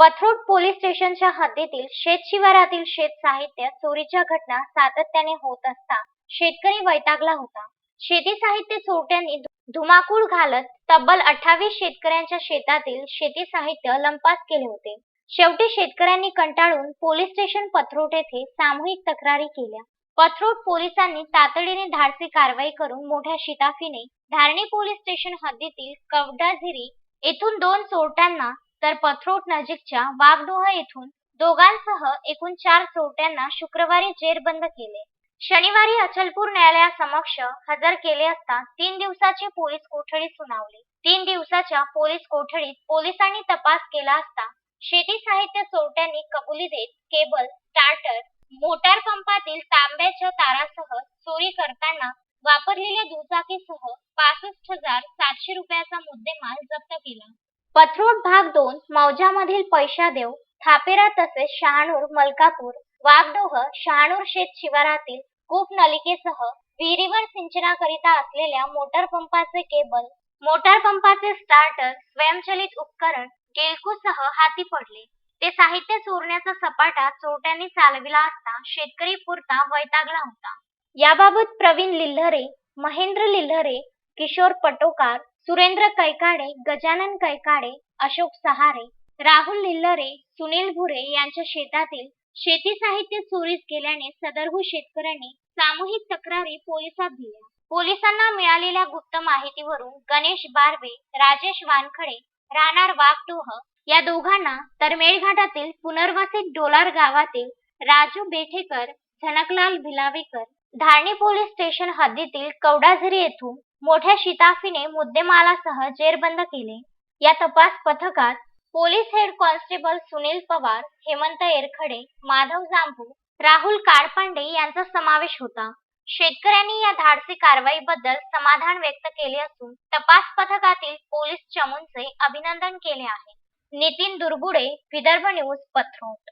Pathrod police स्टेशनच्या हद्दीतील शेतशिवारातील शेत साहित्य चोरीच्या घटना सातत्याने होत असता शेतकरी वैतागला होता. शेती साहित्य चोरट्यांनी धुमाकूळ घालत तब्बल अठ्ठावीस शेतकऱ्यांच्या शेतातील शेती साहित्य लंपास केले होते. शेवटी शेतकऱ्यांनी कंटाळून पोलीस स्टेशन पथरोट येथे सामूहिक तक्रारी केल्या. पथरोट पोलिसांनी तातडीने धाडसी कारवाई करून मोठ्या शिताफीने धारणी पोलीस स्टेशन हद्दीतील कवडाझिरी येथून दोन चोरट्यांना तर पथरोट नजीकच्या वाघडोह येथून दोघांसह एकूण चार चोरट्यांना शुक्रवारी जेरबंद केले. शनिवारी अचलपूर न्यायालयासमक्ष हजर केले असता तीन दिवसाची पोलीस कोठडी सुनावली. तीन दिवसाच्या पोलीस कोठडीत पोलिसांनी तपास केला असता शेती साहित्य चोरट्यांनी कबुली देत केबल स्टार्टर मोटार पंपातील तांब्याच्या तारासह चोरी करताना वापरलेल्या दुचाकीसह पासष्ट हजार सातशे रुपयाचा मुद्देमाल जप्त केला. पथरोड भाग दोन मौजामधील पैशादेव थापेरा तसेच शहाणूर मलकापूर वाघडोह शहाणूर शेत शिवारातील कूप नलिकेसह विहिरीवर सिंचनाकरिता असलेल्या मोटर पंपाचे केबल मोटार पंपाचे स्टार्टर स्वयंचलित उपकरण गेलकूसह हाती पडले. ते साहित्य चोरण्याचा सपाटा चोरट्यांनी चालविला असता शेतकरी पुरता वैतागला होता. याबाबत प्रवीण लिल्हरे महेंद्र लिल्हरे किशोर पटोकार सुरेंद्र कैकाडे गजानन कैकाडे अशोक सहारे राहुल लिल्लरे सुनील भुरे यांच्या शेतातील शेती साहित्य चोरीस गेल्याने सदरहू शेतकऱ्यांनी सामूहिक तक्रारी पोलिसात दिल्या. पोलिसांना मिळालेल्या गुप्त माहितीवरून गणेश बारवे राजेश वानखडे राहणार वाघडोह या दोघांना तर मेळघाटातील पुनर्वसित डोलार गावातील राजू बेठेकर झनकलाल भिलावेकर धारणी पोलीस स्टेशन हद्दीतील कवडाझरी येथून मोठ्या शिताफीने मुद्देमालासह जेरबंद केले. या तपास पथकात police head constable Sunil Pawar Hemant Erkhade Madhav Jambhu Rahul Kalpande यांचा समावेश होता. शेतकऱ्यांनी या धाडसी कारवाईबद्दल समाधान व्यक्त केले असून तपास पथकातील पोलीस चमूंचे अभिनंदन केले आहे. नितीन दुर्गुडे विदर्भ न्यूज पथरोट.